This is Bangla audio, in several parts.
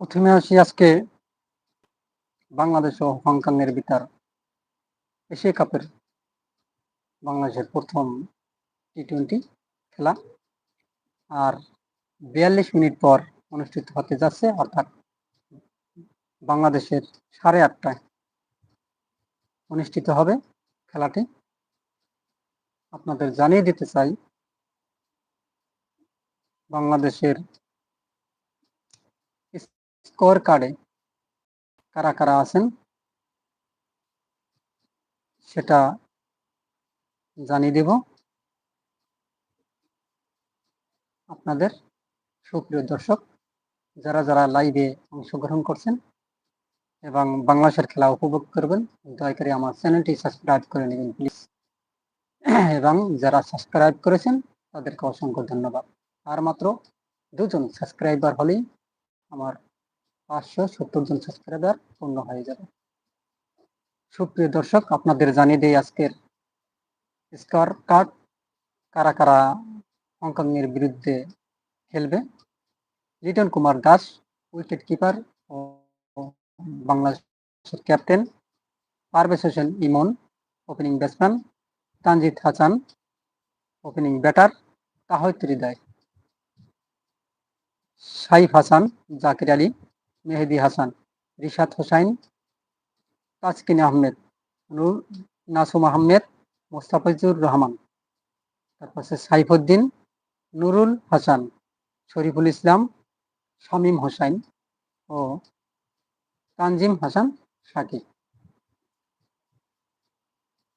প্রথমে আসি আজকে বাংলাদেশ ও হংকং এর ভিতর এশিয়া কাপের বাংলাদেশের প্রথম টি টোয়েন্টি খেলা। আর বিয়াল্লিশ মিনিট পর অনুষ্ঠিত হতে যাচ্ছে, অর্থাৎ বাংলাদেশের সাড়ে আটটায় অনুষ্ঠিত হবে খেলাটি। আপনাদের জানিয়ে দিতে চাই, বাংলাদেশের স্কোর কার্ডে কারা কারা আছেন, সেটা জানিয়ে দেব। আপনাদের সুপ্রিয় দর্শক, যারা যারা লাইভে অংশগ্রহণ করছেন এবং বাংলাদেশের খেলা উপভোগ করবেন, দয়া করে আমার চ্যানেলটি সাবস্ক্রাইব করে নেবেন প্লিজ এবং যারা সাবস্ক্রাইব করেছেন, তাদেরকে অসংখ্য ধন্যবাদ। আর মাত্র দুজন সাবস্ক্রাইবার হলেই আমার পাঁচশো সত্তর জন সাবস্ক্রাইবার পূর্ণ হয়ে যাবে। সুপ্রিয় দর্শক, আপনাদের জানিয়ে দেই আজকের স্কোর কার্ড কারা কারা হংকং এর বিরুদ্ধে খেলবে। লিটন কুমার দাস উইকেট কিপার ও বাংলাদেশের captain Parvez Hossain Emon opening batsman Tanzid Hasan opening batter Towhid Hridoy, Saif Hasan, Zakir Ali Mehedi Hasan, Rishad Hossain, Taskin Ahmed, Nur, Nasum Ahmed, Mustafizur Rahman. তারপর সাইফুদ্দিন, নুরুল হাসান, শরীফুল ইসলাম, শামীম হোসাইন ও তানজিম হাসান সাকিব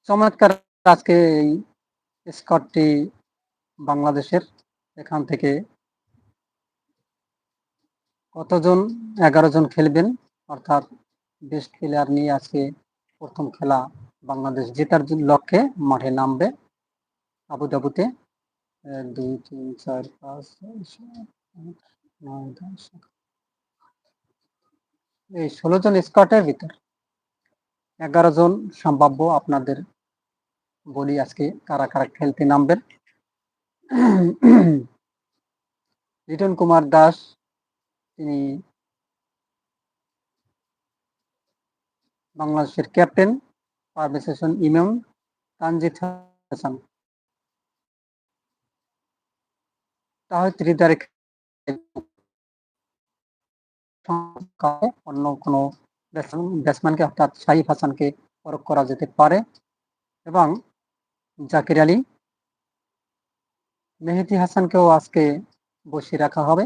চমৎকার আজকে এই স্কটটি বাংলাদেশের এখান থেকে কতজন, এগারো জন খেলবেন? অর্থাৎ বেস্ট প্লেয়ার নিয়ে আজকে প্রথম খেলা বাংলাদেশ জেতার লক্ষ্যে মাঠে নামবে আবুধাবুতে। দুই, তিন, চার, পাঁচ নয়, দশ এই ষোলো জন স্কটের ভিতর এগারো জন সম্ভাব্য আপনাদের বলি আজকে কারা কারা খেলতে নামবেন। লিটন কুমার দাস তিনি বাংলাদেশের ক্যাপ্টেন পারভেজ ইমাম তানজিদ হাসান। তাহিদ হৃদয়ের অন্য কোনো ব্যাটসম্যানকে অর্থাৎ শাহিফ হাসানকে পরখ করা যেতে পারে এবং জাকির আলী মেহেদি হাসানকেও আজকে বসিয়ে রাখা হবে।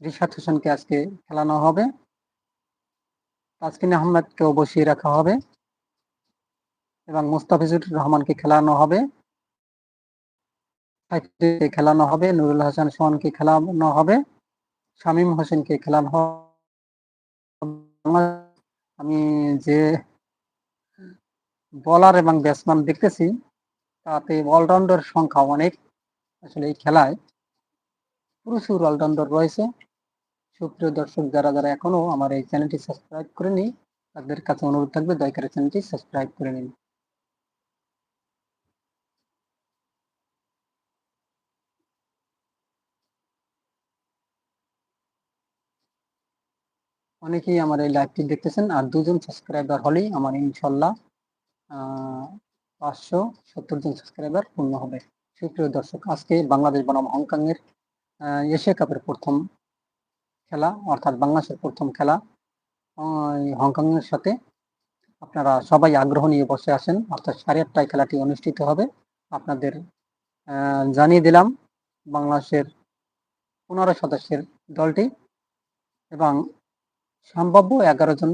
রিশাদ হোসেনকে আজকে খেলানো হবে। তাসকিন আহমেদকেও বসিয়ে রাখা হবে এবং মুস্তাফিজুর রহমানকে খেলানো হবে। খেলানো হবে, নুরুল হাসান সোহানকে খেলানো হবে, শামীম হোসেনকে খেলানো হবে। আমি যে বলার এবং ব্যাটসম্যান দেখতেছি, তাতে অলরাউন্ডার সংখ্যা অনেক। আসলে এই খেলায় প্রচুর অলরাউন্ডার রয়েছে। সুপ্রিয় দর্শক, যারা যারা এখনও আমার এই চ্যানেলটি সাবস্ক্রাইব করেনি তাদের কাছে অনুরোধ থাকবে, দয়া করে চ্যানেলটি সাবস্ক্রাইব করে নিন। অনেকেই আমার এই লাইভটি দেখতেছেন, আর দুজন সাবস্ক্রাইবার হলেই আমার ইনশাল্লাহ পাঁচশো সত্তর জন সাবস্ক্রাইবার পূর্ণ হবে। সুপ্রিয় দর্শক, আজকে বাংলাদেশ বনাম হংকং এর এশিয়া কাপের প্রথম খেলা, অর্থাৎ বাংলাদেশের প্রথম খেলা হংকং এর সাথে। আপনারা সবাই আগ্রহ নিয়ে বসে আছেন, অর্থাৎ সাড়ে আটটায় খেলাটি অনুষ্ঠিত হবে। আপনাদের জানিয়ে দিলাম, বাংলাদেশের পনেরো সদস্যের দলটি এবং সম্ভাব্য এগারো জন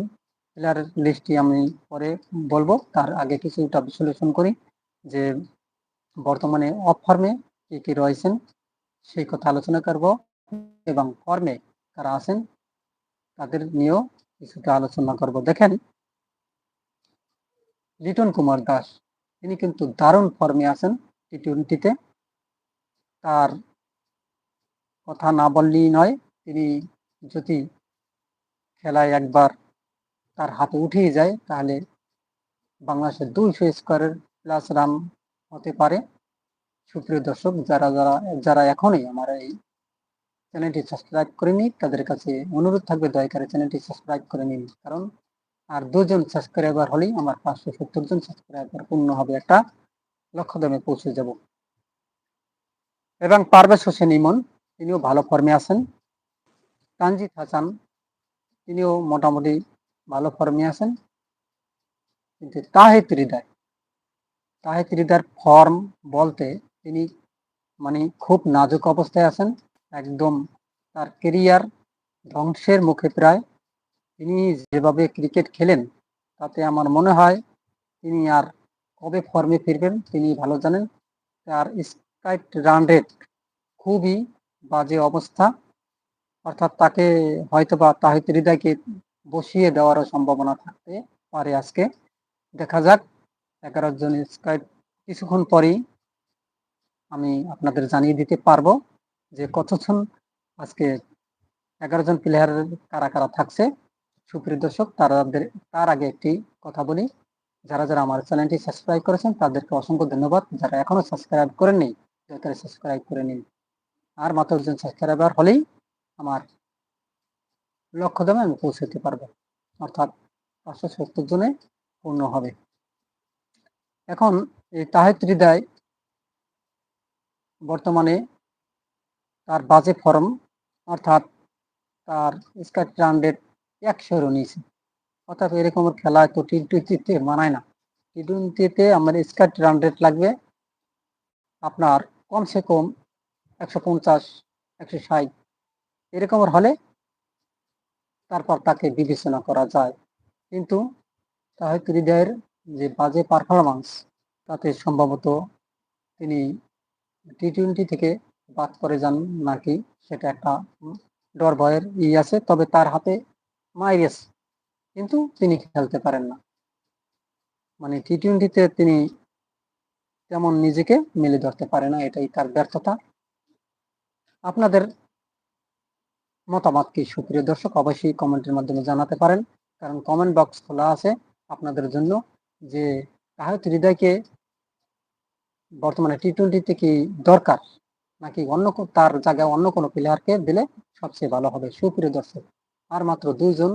প্লেয়ার লিস্টটি আমি পরে বলব। তার আগে কিছুটা বিশ্লেষণ করি যে বর্তমানে অফ ফর্মে কে কে রয়েছেন, সেই কথা আলোচনা করব এবং ফর্মে কারা আছেন, তাদের নিয়েও কিছুটা আলোচনা করব। দেখেন, লিটন কুমার দাস, তিনি কিন্তু দারুণ ফর্মে আছেন টি টোয়েন্টিতে তার কথা না বললেই নয়, তিনি যদি খেলায় একবার তার হাতে উঠেই যায়, তাহলে বাংলাদেশের দুইশো স্কোয়ারের প্লাস রান হতে পারে। সুপ্রিয় দর্শক, যারা যারা যারা এখনই আমার এই চ্যানেলটি সাবস্ক্রাইব করেনি তাদের কাছে অনুরোধ থাকবে, দয়া করে চ্যানেলটি সাবস্ক্রাইব করে নিন। কারণ আর দুজন সাবস্ক্রাইবার হলেই আমার পাঁচশো সত্তর জন সাবস্ক্রাইবার পূর্ণ হবে একটা লক্ষ্য দামে পৌঁছে যাব। এবং পারভেজ হোসেন ইমন, তিনিও ভালো ফর্মে আছেন। তানজিদ হাসান, তিনিও মোটামুটি ভালো ফর্মে আছেন। কিন্তু তাহেদ হৃদয়, তাহেদ হৃদয়ের ফর্ম বলতে তিনি মানে খুব নাজুক অবস্থায় আছেন। একদম তার কেরিয়ার ধ্বংসের মুখে প্রায় তিনি যেভাবে ক্রিকেট খেলেন, তাতে আমার মনে হয় তিনি আর কবে ফর্মে ফিরবেন তিনি ভালো জানেন। তার স্কাইট রান রেট খুবই বাজে অবস্থা, অর্থাৎ তাকে হয়তো বা তাহিদ হৃদয়কে বসিয়ে দেওয়ারও সম্ভাবনা থাকতে পারে আজকে। দেখা যাক, এগারো জন স্কাইট কিছুক্ষণ পরেই আমি আপনাদের জানিয়ে দিতে পারব। যে কতজন আজকে এগারো জন প্লেয়ার কারা কারা থাকছে, সুপ্রিয় দর্শক তাদের তার আগে একটি কথা বলি। যারা যারা আমার চ্যানেলটি সাবস্ক্রাইব করেছেন, তাদেরকে অসংখ্য ধন্যবাদ। যারা এখনও সাবস্ক্রাইব করেননি, দয়া করে সাবস্ক্রাইব করে নিন। আর মাত্র একজন সাবস্ক্রাইবার হলেই আমার লক্ষ্য দামে আমি পৌঁছতে পারব। অর্থাৎ পাঁচশো সত্তর জনে পূর্ণ হবে। এখন এই তাহেদ হৃদয় বর্তমানে তার বাজে ফর্ম, অর্থাৎ তার স্কাট রানডের একশোরও নিয়েছে। অর্থাৎ এরকম খেলা তো টি টোয়েন্টিতে মানায় না। টি টোয়েন্টিতে আমার স্কাট রান রেট লাগবে আপনার কমসে কম একশো পঞ্চাশ, একশো ষাট এরকমের হলে তারপর তাকে বিবেচনা করা যায়। কিন্তু তাহিদ হৃদয়ের যে বাজে পারফরমেন্স তাতে সম্ভবত তিনি টি টোয়েন্টি থেকে বাদ করে যান নাকি? সেটা একটা ডর ভয়ের ই আছে, তবে তার হাতে মাইরেস। কিন্তু তিনি খেলতে পারেন না। মানে টি টোয়েন্টিতে তিনি তেমন নিজেকে মেলে ধরতে পারে না, এটাই তার ব্যর্থতা। আপনাদের মতামত কি? সুপ্রিয় দর্শক, অবশ্যই কমেন্টের মাধ্যমে জানাতে পারেন, কারণ কমেন্ট বক্স খোলা আছে আপনাদের জন্য যে তাহিদ হৃদয়কে বর্তমানে টি টোয়েন্টিতে কি দরকার? নাকি অন্য তার জায়গায় অন্য কোনো প্লেয়ারকে দিলে সবচেয়ে ভালো হবে? সুপ্রিয় দর্শক, আর মাত্র দুইজন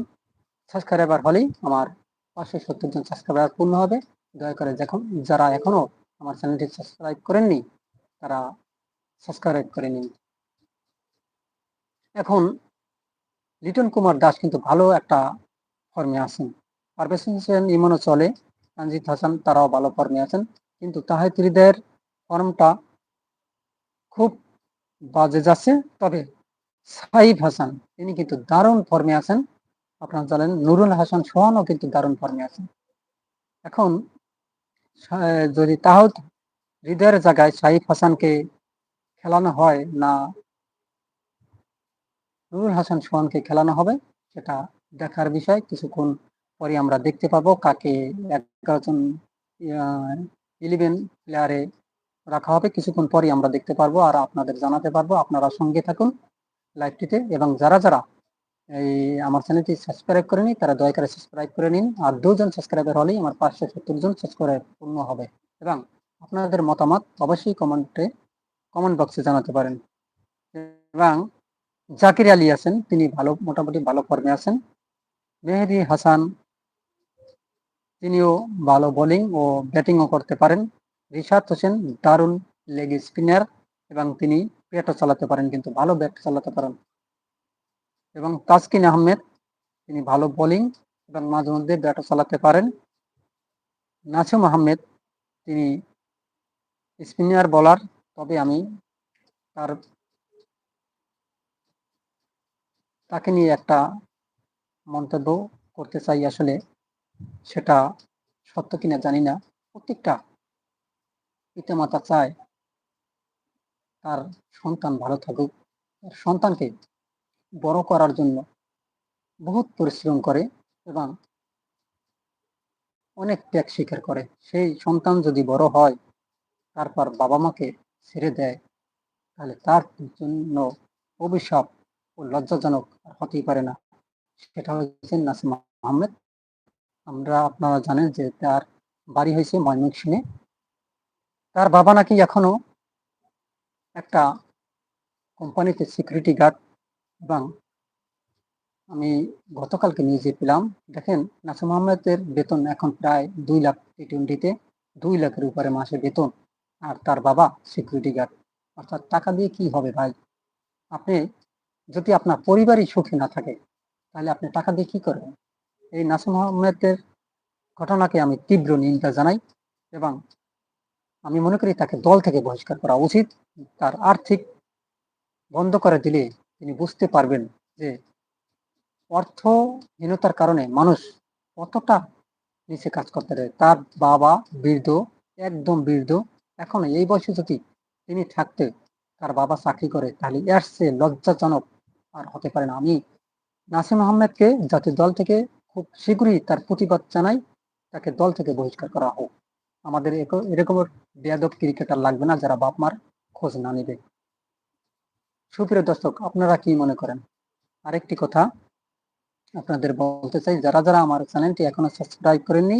সাবস্ক্রাইবার হলেই আমার পাঁচশো সত্তর জন সাবস্ক্রাইবার পূর্ণ হবে। দয়া করে যখন যারা এখনও আমার চ্যানেলটি সাবস্ক্রাইব করেননি, তারা সাবস্ক্রাইব করে নিন। এখন লিটন কুমার দাস কিন্তু ভালো একটা ফর্মে আছেন। পারভেজ হোসেন ইমনও চলে, রঞ্জিত হাসান তারাও ভালো ফর্মে আছেন, কিন্তু তাহেদ হৃদয়ের ফর্মটা খুব বাজে যাচ্ছে। তবে সাইফ হাসান, তিনি কিন্তু দারুণ ফর্মে আছেন। আপনারা জানেন, নুরুল হাসান সোহানও কিন্তু দারুণ ফর্মে আছেন। এখন যদি তাহদ হৃদয়ের জায়গায় সাইফ হাসানকে খেলানো হয় না, নুরুল হাসান সোহানকে খেলানো হবে, সেটা দেখার বিষয়। কিছুক্ষণ পরে আমরা দেখতে পাবো কাকে এগারো জন ইলেভেন প্লেয়ারে রাখা হবে। কিছুক্ষণ পরে আমরা দেখতে পারব আর আপনাদের জানাতে পারব। আপনারা সঙ্গে থাকুন লাইভটিতে এবং যারা যারা এই আমার চ্যানেলটি সাবস্ক্রাইব করেনি, তারা দয়া করে সাবস্ক্রাইব করে নিন। আর দুজন সাবস্ক্রাইবার হলেই আমার পাঁচশো সত্তর জন সাবস্ক্রাইব পূর্ণ হবে। এবং আপনাদের মতামত অবশ্যই কমেন্টে, কমেন্ট বক্সে জানাতে পারেন। এবং জাকির আলী আছেন, তিনি ভালো, মোটামুটি ভালো ফর্মে আছেন। মেহেদি হাসান, তিনিও ভালো বোলিং ও ব্যাটিংও করতে পারেন। রিশাদ হোসেন দারুণ লেগ স্পিনার এবং তিনি ব্যাটও চালাতে পারেন, কিন্তু ভালো ব্যাট চালাতে পারেন। এবং তাসকিন আহমেদ, তিনি ভালো বোলিং এবং মাঝে মধ্যে ব্যাটও চালাতে পারেন। নাসিম আহমেদ, তিনি স্পিনার বলার তবে আমি তার তাকে নিয়ে একটা মন্তব্য করতে চাই আসলে, সেটা সত্য কিনা জানি না। প্রত্যেকটা পিতামাতা চায় তার সন্তান ভালো থাকুক, তার সন্তানকে বড় করার জন্য বহুত পরিশ্রম করে এবং অনেক ত্যাগ স্বীকার করে। সেই সন্তান যদি বড় হয়, তারপর বাবা মাকে ছেড়ে দেয়, তাহলে তার জন্য অভিশাপ ও লজ্জাজনক আর হতেই পারে না। সেটা হচ্ছে নাসিম আহমেদ। আমরা আপনারা জানেন যে তার বাড়ি হয়েছে ময়মনসিংহে। তার বাবা নাকি এখনও একটা কোম্পানিতে সিকিউরিটি গার্ড এবং আমি গতকালকে নিয়ে নিউজে পেলাম। দেখেন, নাসিম আহমেদের বেতন এখন প্রায় দুই লাখ টি টোয়েন্টিতে দুই লাখের উপরে মাসে বেতন। আর তার বাবা সিকিউরিটি গার্ড অর্থাৎ টাকা দিয়ে কি হবে ভাই? আপনি যদি আপনার পরিবারই সুখী না থাকে, তাহলে আপনি টাকা দিয়ে কি করবেন? এই নাসিম আহমেদের ঘটনাকে আমি তীব্র নিন্দা জানাই এবং আমি মনে করি তাকে দল থেকে বহিষ্কার করা উচিত। তার আর্থিক বন্ধ করে দিলে তিনি বুঝতে পারবেন যে অর্থহীনতার কারণে মানুষ কতটা নিচে কাজ করতে পারে। তার বাবা বৃদ্ধ, একদম বৃদ্ধ। এখন এই বয়সে যদি তিনি থাকতে, তার বাবা চাকরি করে, তাহলে এর চেয়ে লজ্জাজনক আর হতে পারে না। আমি নাসিম আহমেদকে জাতীয় দল থেকে খুব শীঘ্রই তার প্রতিবাদ জানাই। তাকে দল থেকে বহিষ্কার করা হোক। আমাদের এরকম বেয়াদব ক্রিকেটার লাগবে না যারা বাপ মার খোঁজ না নেবে। সুপ্রিয় দর্শক, আপনারা কি মনে করেন? আরেকটি কথা আপনাদের বলতে চাই, যারা যারা আমার চ্যানেলটি এখনও সাবস্ক্রাইব করেননি,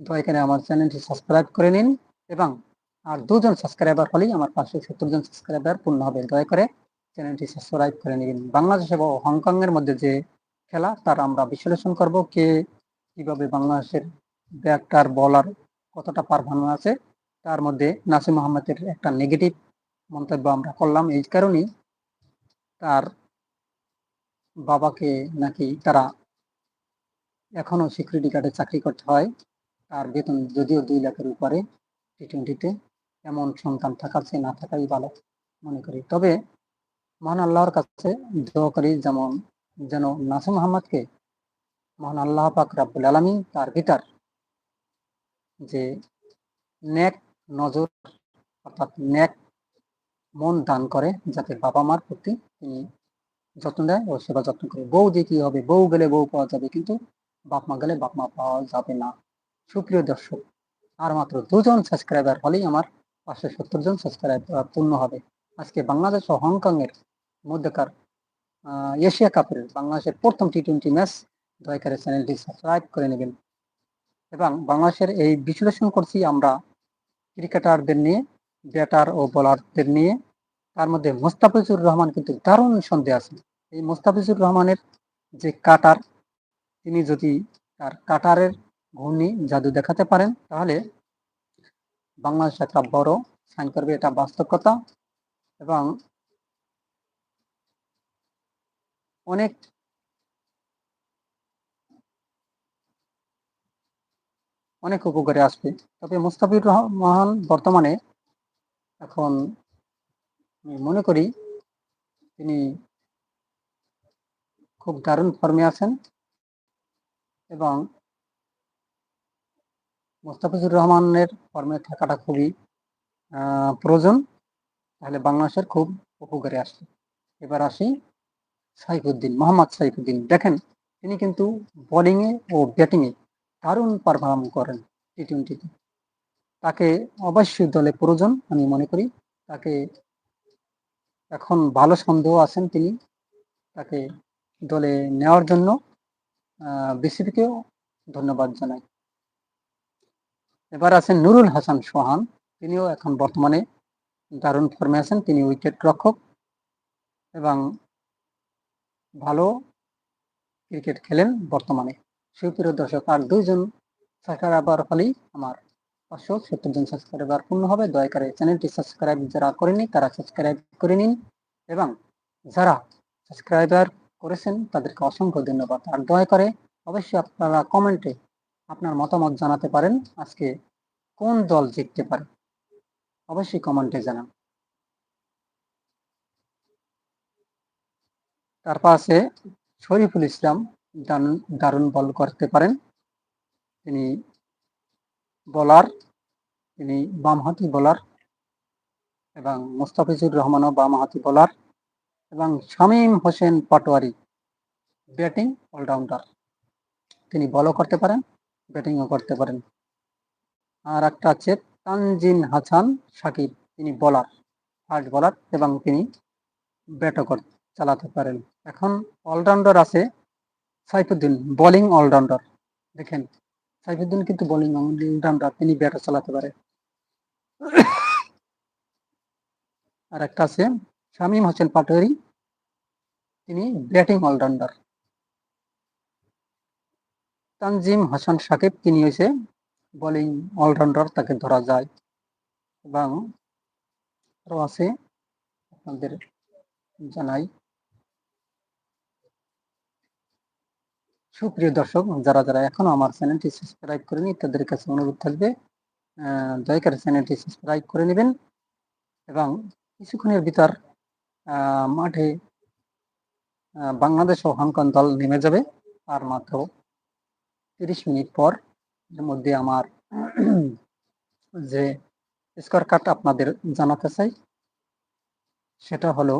দয়া করে আমার চ্যানেলটি সাবস্ক্রাইব করে নিন এবং আর দুজন সাবস্ক্রাইবার হলেই আমার পাঁচশো সত্তর জন সাবস্ক্রাইবার পূর্ণ হবে। দয়া করে চ্যানেলটি সাবস্ক্রাইব করে নিন বাংলাদেশ এবং হংকং এর মধ্যে যে খেলা, তার আমরা বিশ্লেষণ করব, কে কীভাবে বাংলাদেশের ব্যাটার বলার কতটা পারফর্ম আছে, তার মধ্যে নাসিম আহমেদের একটা নেগেটিভ মন্তব্য আমরা করলাম। এই কারণেই তার বাবাকে নাকি তারা এখনও সিকিউরিটি গার্ডে চাকরি করতে হয়। তার বেতন যদিও দুই লাখের উপরে টি টোয়েন্টিতে এমন সন্তান থাকার চেয়ে না থাকাই ভালো মনে করি। তবে মহান আল্লাহর কাছে দোয়া করি যেমন, যেন নাসিম আহমদকে মহান আল্লাহ পাক রাব্বুল আলমী তার ভিতর যে নেক নজর অর্থাৎ নেক মন দান করে যাতে বাবা মার প্রতি তিনি যত্ন দেয় ও সেবা যত্ন করে। বউ দিয়ে কি হবে? বউ গেলে বউ পাওয়া যাবে, কিন্তু বাপ মা গেলে বাপ মা পাওয়া যাবে না। সুপ্রিয় দর্শক, আর মাত্র দুজন সাবস্ক্রাইবার হলেই আমার পাঁচশো সত্তর জন সাবস্ক্রাইবার পূর্ণ হবে। আজকে বাংলাদেশ ও হংকং এর মধ্যকার এশিয়া কাপের বাংলাদেশের প্রথম টি টোয়েন্টি ম্যাচ দয়া করে চ্যানেলটি সাবস্ক্রাইব করে নেবেন। এবং বাংলাদেশের এই বিশ্লেষণ করছি আমরা ক্রিকেটারদের নিয়ে, ব্যাটার ও বোলারদের নিয়ে। তার মধ্যে মোস্তাফিজুর রহমান কিন্তু দারুণ সন্দেহ আছে। এই মোস্তাফিজুর রহমানের যে কাটার, তিনি যদি তার কাটারের ঘূর্ণি জাদু দেখাতে পারেন, তাহলে বাংলাদেশ একটা বড় সাইন করবে, এটা বাস্তবতা। এবং অনেক অনেক উপকারে আসবে। তবে মুস্তাফির রহমান বর্তমানে এখন মনে করি তিনি খুব দারুণ ফর্মে আছেন এবং মোস্তাফিজুর রহমানের ফর্মে থাকাটা খুবই প্রয়োজন। তাহলে বাংলাদেশের খুব উপকারে আসবে। এবার আসি সাইফুদ্দিন, মোহাম্মদ সাইফুদ্দিন। দেখেন, তিনি কিন্তু বোলিংয়ে ও ব্যাটিংয়ে দারুণ পারফর্ম করেন টি টোয়েন্টিতে তাকে অবশ্যই দলে প্রয়োজন, আমি মনে করি। তাকে এখন ভালো সন্দেহ আছেন তিনি। তাকে দলে নেওয়ার জন্য বিসিবিকেও ধন্যবাদ জানাই। এবার আছেন নুরুল হাসান সোহান। তিনিও এখন বর্তমানে দারুণ ফর্মে আছেন। তিনি উইকেট রক্ষক এবং ভালো ক্রিকেট খেলেন বর্তমানে। সুপ্রিয় দর্শক, আর দুইজন সাবস্ক্রাইবার হলেই আমার পাঁচশো সত্তর জন সাবস্ক্রাইবার পূর্ণ হবে। দয়া করে চ্যানেলটি সাবস্ক্রাইব যারা করেনি তারা সাবস্ক্রাইব করে নিন এবং যারা সাবস্ক্রাইবার করেছেন, তাদেরকে অসংখ্য ধন্যবাদ। আর দয়া করে অবশ্যই আপনারা কমেন্টে আপনার মতামত জানাতে পারেন, আজকে কোন দল জিততে পারে? অবশ্যই কমেন্টে জানান। তারপর আছে শরীফুল ইসলাম। দারুণ বল করতে পারেন। তিনি বলার তিনি বামহাতি বোলার এবং মুস্তাফিজুর রহমানও বামহাতি বোলার এবং শামীম হোসেন পাটোয়ারি ব্যাটিং অলরাউন্ডার তিনি বলও করতে পারেন ব্যাটিংও করতে পারেন। আর একটা আছে তানজিন হাসান সাকিব, তিনি বলার ফাস্ট বলার এবং তিনি ব্যাটও চালাতে পারেন। এখন অলরাউন্ডার আছে সাইফুদ্দিন বোলিং অলরাউন্ডার দেখেন, সাইফুদ্দিন কিন্তু বোলিং অলরাউন্ডার তিনি ব্যাটও চালাতে পারে। আর একটা আছে, শামীম হোসেন পাটোয়ারি, তিনি ব্যাটিং অলরাউন্ডার তানজিম হাসান সাকিব, তিনি হয়েছে বোলিং অলরাউন্ডার তাকে ধরা যায়। এবং আরও আছে, আপনাদের জানাই। সুপ্রিয় দর্শক, যারা যারা এখনও আমার চ্যানেলটি সাবস্ক্রাইব করেনি, তাদের কাছে অনুরোধ থাকবে দয়া করে চ্যানেলটি সাবস্ক্রাইব করে নেবেন এবং কিছুক্ষণের ভিতর মাঠে বাংলাদেশ ও হংকং দল নেমে যাবে। আর মাত্র তিরিশ মিনিট পর এর মধ্যে আমার যে স্কোর কার্ড আপনাদের জানাতে চাই, সেটা হলো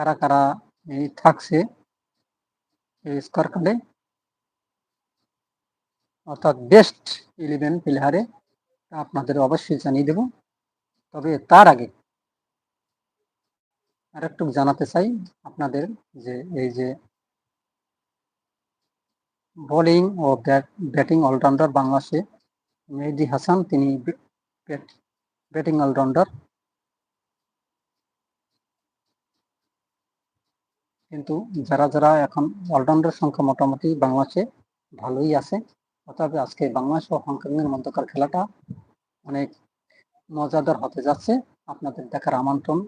কারা কারা থাকছে স্কোর কার্ডে অর্থাৎ বেস্ট ইলেভেন প্লেয়ারে আপনাদের অবশ্যই জানিয়ে দেব। তবে তার আগে আর জানাতে চাই আপনাদের যে এই যে বোলিং ও ব্যাটিং অলরাউন্ডার বাংলাদেশে মেহেদি হাসান, তিনি ব্যাটিং অলরাউন্ডার কিন্তু যারা যারা এখন অলরাউন্ডার সংখ্যা মোটামুটি বাংলাদেশে ভালোই আছে অতএব আজকে বাংলাদেশ ও হংকংয়ের মধ্যকার খেলাটা অনেক মজাদার হতে যাচ্ছে। আপনাদের দেখার আমন্ত্রণ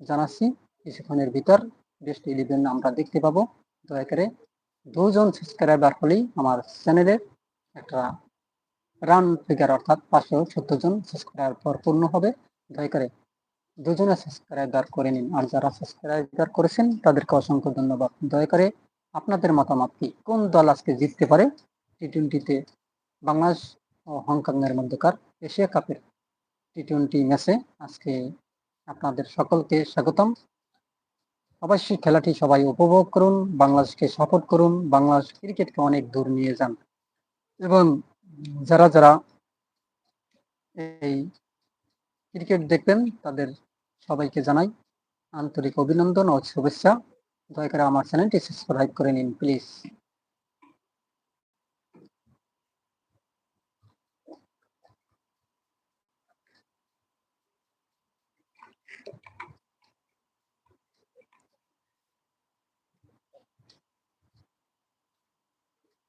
জানাচ্ছি। কিছুক্ষণের ভিতর বেস্ট ইলেভেন আমরা দেখতে পাবো। দয়া করে দুজন সাবস্ক্রাইবার হলেই আমার চ্যানেলের একটা রান ফিগার অর্থাৎ পাঁচশো সত্তর জন সাবস্ক্রাইবার পর পূর্ণ হবে। দয়া করে দুজনে সাবস্ক্রাইবার করে নিন। আর যারা সাবস্ক্রাইবার করেছেন, তাদেরকে অসংখ্য ধন্যবাদ। দয়া করে আপনাদের মতামত কি? কোন দল আজকে জিততে পারে? টি টোয়েন্টিতে বাংলাদেশ ও হংকংয়ের মধ্যকার এশিয়া কাপের টি টোয়েন্টি ম্যাচে আজকে আপনাদের সকলকে স্বাগতম। অবশ্যই খেলাটি সবাই উপভোগ করুন, বাংলাদেশকে সাপোর্ট করুন, বাংলাদেশ ক্রিকেটকে অনেক দূর নিয়ে যান। এবং যারা যারা এই ক্রিকেট দেখবেন তাদের সবাইকে জানাই আন্তরিক অভিনন্দন ও শুভেচ্ছা দয়া করে আমার চ্যানেলটি সাবস্ক্রাইব করে নিন please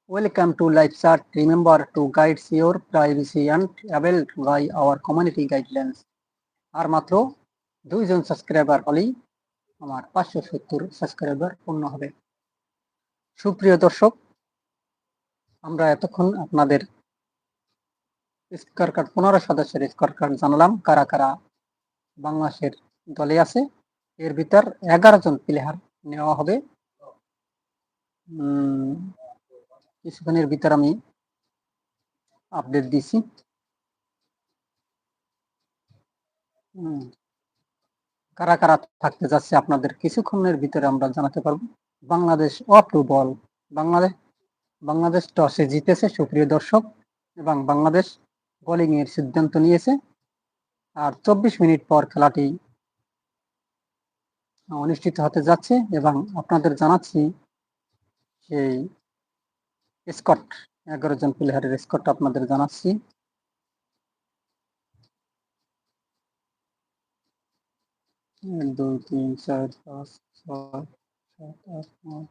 Welcome to live chat. Remember to guide your privacy and abide by our community guidelines. আর মাত্র দুইজন সাবস্ক্রাইবার হলেই আমার পাঁচশো সত্তর সাবস্ক্রাইবার পূর্ণ হবে। সুপ্রিয় দর্শক, আমরা এতক্ষণ আপনাদের স্কোয়ার কার্ড পনেরো সদস্যের স্কোয়ার কার্ড জানালাম, কারা কারা বাংলাদেশের দলে আছে। এর ভিতর এগারো জন প্লেয়ার নেওয়া হবে। কিছুক্ষণের ভিতর আমি আপডেট দিছি। কারা কারা থাকতে যাচ্ছে আপনাদের কিছুক্ষণের ভিতরে আমরা জানাতে পারব। Bangladesh opt to bowl, Bangladesh Bangladesh টসে জিতেছে সুপ্রিয় দর্শক এবং বাংলাদেশ বোলিং এর সিদ্ধান্ত নিয়েছে। আর চব্বিশ মিনিট পর খেলাটি অনুষ্ঠিত হতে যাচ্ছে এবং আপনাদের জানাচ্ছি সেই স্কট, এগারো জন প্লেয়ারের স্কট আপনাদের জানাচ্ছি। দুই তিন চার পাঁচ ছয় সাত আট নয়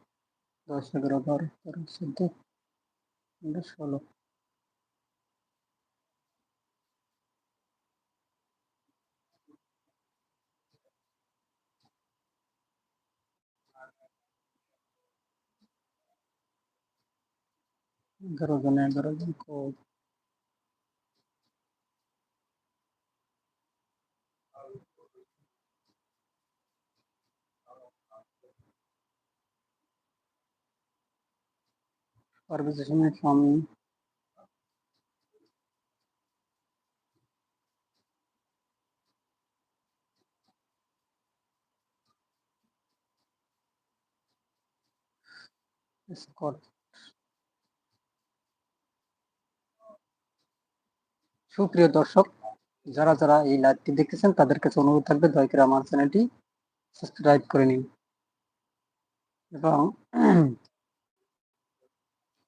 দশ এগারো বারো তেরো চোদ্দ পনেরো ষোলো এগারো জন এগারো জন কোড Parvization from Scott সুপ্রিয় দর্শক, যারা যারা এই লাইভটি দেখতেছেন, তাদের কাছে অনুরোধ থাকবে, দয়া করে আমার চ্যানেলটি সাবস্ক্রাইব করে নিন। এবং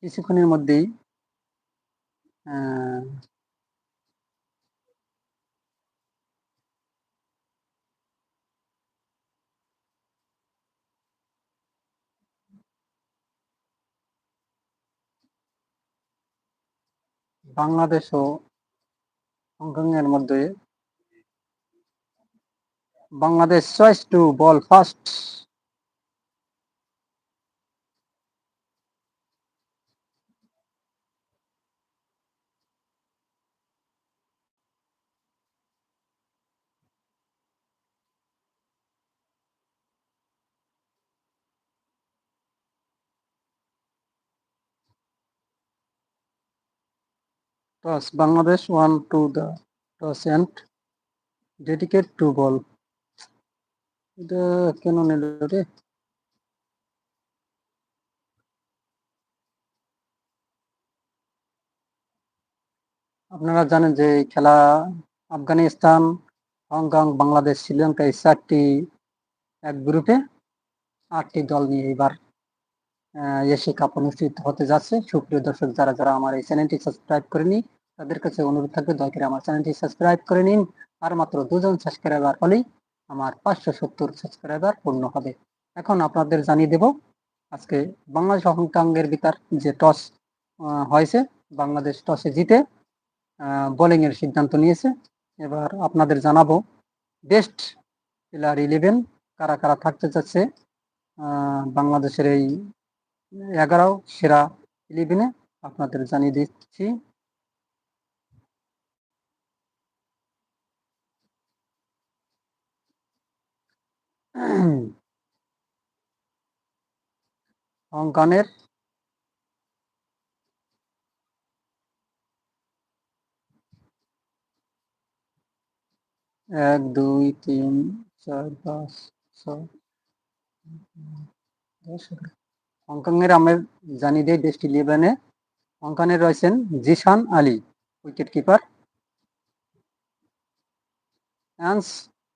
কিছুক্ষণের মধ্যেই বাংলাদেশ ও হংকং এর মধ্যে Bangladesh choice to bowl first toss Bangladesh one to the toss and dedicate to ball. কেন নিল রে আপনারা জানেন যে খেলা আফগানিস্তান হংকং বাংলাদেশ শ্রীলঙ্কা এই চারটি এক গ্রুপে আটটি দল নিয়ে আহ, এশিয়া কাপ অনুষ্ঠিত হতে যাচ্ছে। সুপ্রিয় দর্শক যারা যারা আমার এই চ্যানেলটি সাবস্ক্রাইব করেনি তাদের কাছে অনুরোধ থাকবে, দয়া করে আমার চ্যানেলটি সাবস্ক্রাইব করে নিন। আর মাত্র দুজন সাবস্ক্রাইবার হলেই আমার পাঁচশো সত্তর সাবস্ক্রাইবার পূর্ণ হবে। এখন আপনাদের জানিয়ে দেব, আজকে বাংলাদেশ ও হংকংয়ের ভিতর যে টস হয়েছে, বাংলাদেশ টসে জিতে বোলিং এর সিদ্ধান্ত নিয়েছে। এবার আপনাদের জানাব, বেস্ট প্লেয়ার ইলেভেন কারা কারা থাকতে যাচ্ছে বাংলাদেশের এই এগারো সেরা ইলেভেনে। আপনাদের জানিয়ে দিচ্ছি হংকংয়ের এক, দুই, তিন, চার, পাঁচ, ছয় হংকংয়ের আমরা জানি দিই বেস্ট ইলেভেনে হংকংয়ে রয়েছেন Zeeshan Ali wicket keeper অ্যান্স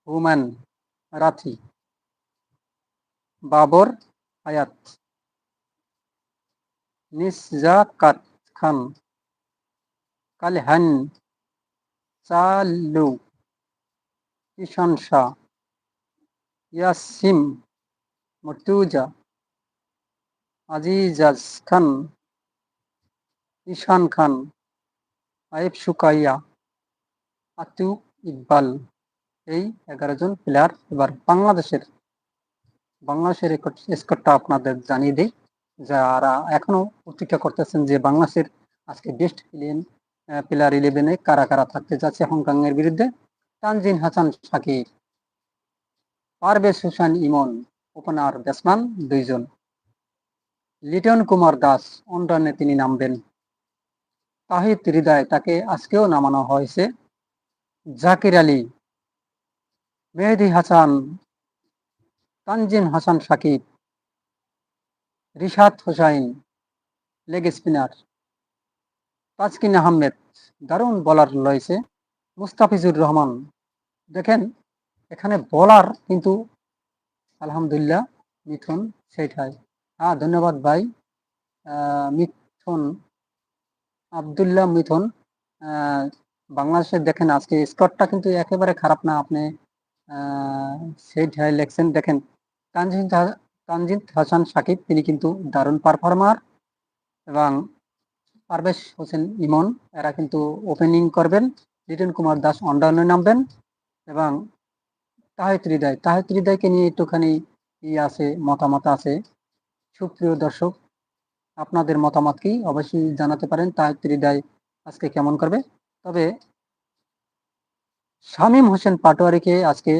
human Rath Babar Hayat. Nizakat খান। কালহান চালু। ঈশান শাহ। ইয়াসিম মর্তুজা। আজিজাজ খান। ঈশান খান। আয়েব সুকাইয়া। আতু ইকবাল। এই এগারো জন প্লেয়ার এবার বাংলাদেশের বাংলাদেশের স্কোরটা আপনাদের জানিয়ে দিই। যারা এখনও প্রতীক্ষা করতেছেন যে বাংলাদেশের আজকে বেস্ট ইলেভেন প্লেয়ার ইলেভেনে কারা কারা থাকতে যাচ্ছে হংকং এর বিরুদ্ধে, তানজিন হাসান শাকির, পারভেজ হোসেন ইমন ওপেনার ব্যাটসম্যান দুইজন। লিটন কুমার দাস অন্ডানে তিনি নামবেন। তাহিদ হৃদয়, তাকে আজকেও নামানো হয়েছে। জাকির আলী, মেহেদি হাসান তানজিন হাসান সাকিব, রিশাদ হোসাইন, লেগ স্পিনার, তাজকিন আহমেদ, দারুণ বলার রয়েছে, মুস্তাফিজুর রহমান। দেখেন, এখানে বলার কিন্তু আলহামদুলিল্লাহ মিথুন সেটাই হ্যাঁ ধন্যবাদ ভাই মিথুন আবদুল্লাহ মিথুন বাংলাদেশে দেখেন আজকে স্কোরটা কিন্তু একেবারে খারাপ না। আপনি সেটাই লেখছেন, দেখেন তানজিদ হাসান সাকিব, তিনি কিন্তু দারুণ পারফর্মার এবং পারভেজ হোসেন ইমন, এরা কিন্তু ওপেনিং করবেন। লিটন কুমার দাস অন্ডাউনে নামবেন এবং তাহিদ হৃদয় তাহিদ হৃদয়কে নিয়ে একটুখানি ই আছে, মতামত আছে। সুপ্রিয় দর্শক, আপনাদের মতামত কি? অবশ্যই জানাতে পারেন তাহিদ হৃদয় আজকে কেমন করবে। তবে শামীম হোসেন পাটোয়ারিকে আজকে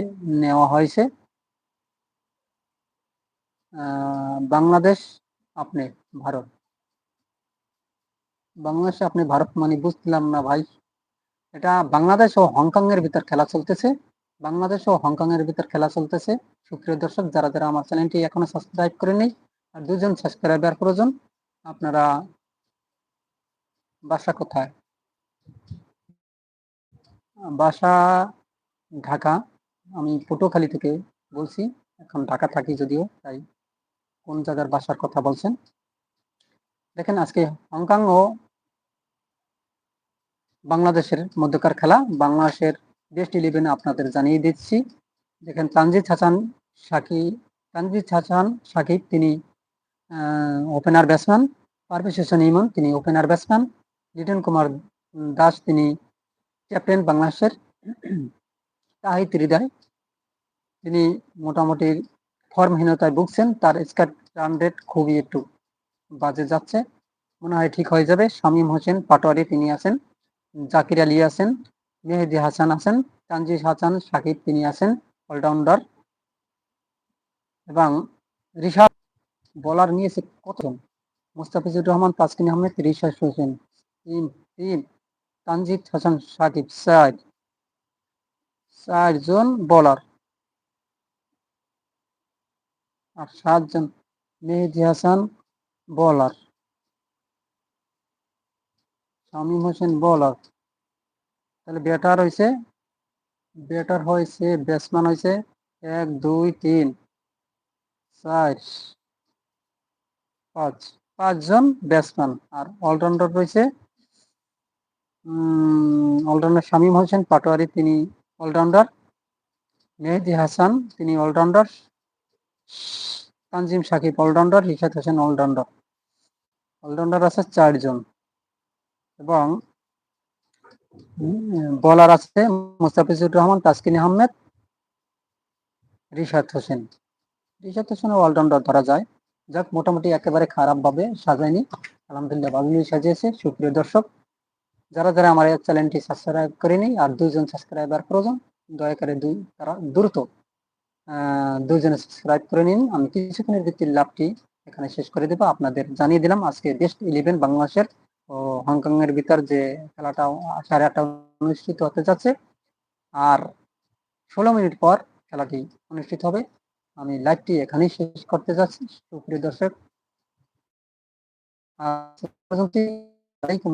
নেওয়া হয়েছে। বাংলাদেশ আপনি ভারত। বাংলাদেশে আপনি ভারত মানে বুঝলাম না ভাই। এটা বাংলাদেশ ও হংকং এর ভিতর খেলা চলতেছে। বাংলাদেশ ও হংকং এর ভিতর খেলা চলতেছে। সুপ্রিয় দর্শক, যারা যারা আমার চ্যানেলটি এখনও সাবস্ক্রাইব করেনি আর দুজন সাবস্ক্রাইবার প্রয়োজন, আপনারা বাসা কোথায়? বাসা ঢাকা। আমি পটুয়াখালী থেকে বলছি, এখন ঢাকা থাকি যদিও, তাই কোন জায়গার বাসার কথা বলছেন? দেখেন, আজকে হংকং ও বাংলাদেশের মধ্যকার খেলা, বাংলাদেশের বেস্ট ইলেভেন আপনাদের জানিয়ে দিচ্ছি। দেখেন, তানজিদ হাসান সাকিব তানজিদ হাসান সাকিব তিনি ওপেনার ব্যাটসম্যান পারভেজ হোসেন ইমন তিনি ওপেনার ব্যাটসম্যান লিটন কুমার দাস তিনি ক্যাপ্টেন বাংলাদেশের, তাহিদ হৃদয় তিনি মোটামুটি ফর্মহীনতায় ভুগছেন, তার স্কার্ট রান রেট খুবই একটু বাজে যাচ্ছে। মনে হয় ঠিক হয়ে যাবে। শামীম হোসেন পাটোয়ারি তিনি আছেন, জাকির আলী আছেন, মেহেদি হাসান আছেন তানজিদ হাসান, সাকিব তিনি আছেন অলরাউন্ডার এবং রিশাদ বলার নিয়েছে কতজন মুস্তাফিজুর রহমান, তাসকিন আহমেদ রিশাদ হোসেন, তিন তিন, তানজিদ হাসান, সাকিব, চার। চারজন বলার আর সাতজন মেহেদি হাসান বলার। শামীম হোসেন বলার। তাহলে ব্যাটার হয়েছে ব্যাটার হয়েছে ব্যাটসম্যান হয়েছে এক, দুই, তিন, চার, পাঁচ, পাঁচজন ব্যাটসম্যান আর অলরাউন্ডার রয়েছে অলরাউন্ডার শামীম হোসেন পাটোয়ারি, তিনি অলরাউন্ডার মেহেদি হাসান, তিনি allrounder Tanzim Sakib, allrounder Rishad Hossain allrounder. Allrounder আছে চারজন। এবং বলার আছে মুস্তাফিজুর রহমান, তাসকিন আহমেদ, রিশাদ হোসেন। রিশাদ হোসেন অলরাউন্ডার ধরা যায়। যাক, মোটামুটি একেবারে খারাপ ভাবে সাজায়নি। আলহামদুলিল্লাহ ভালোই সাজিয়েছে। সুপ্রিয় দর্শক, যারা যারা আমার চ্যানেলটি সাবস্ক্রাইব করেনি, আর দুইজন সাবস্ক্রাইবার প্রয়োজন, দয়া করে দুই, তারা দ্রুত আহ, দুইজনে সাবস্ক্রাইব করে নিন। আমি কিছুক্ষণের ভিত্তির লাভটি এখানে শেষ করে দেবো। আপনাদের জানিয়ে দিলাম আজকে বেস্ট ইলেভেন বাংলাদেশের ও হংকং এর ভিতর যে খেলাটা সাড়ে আটটা অনুষ্ঠিত হতে যাচ্ছে। আর ষোলো মিনিট পর খেলাটি অনুষ্ঠিত হবে। আমি লাইভটি এখানেই শেষ করতে যাচ্ছি। সুপ্রিয় দর্শক পর্যন্ত আলাইকুম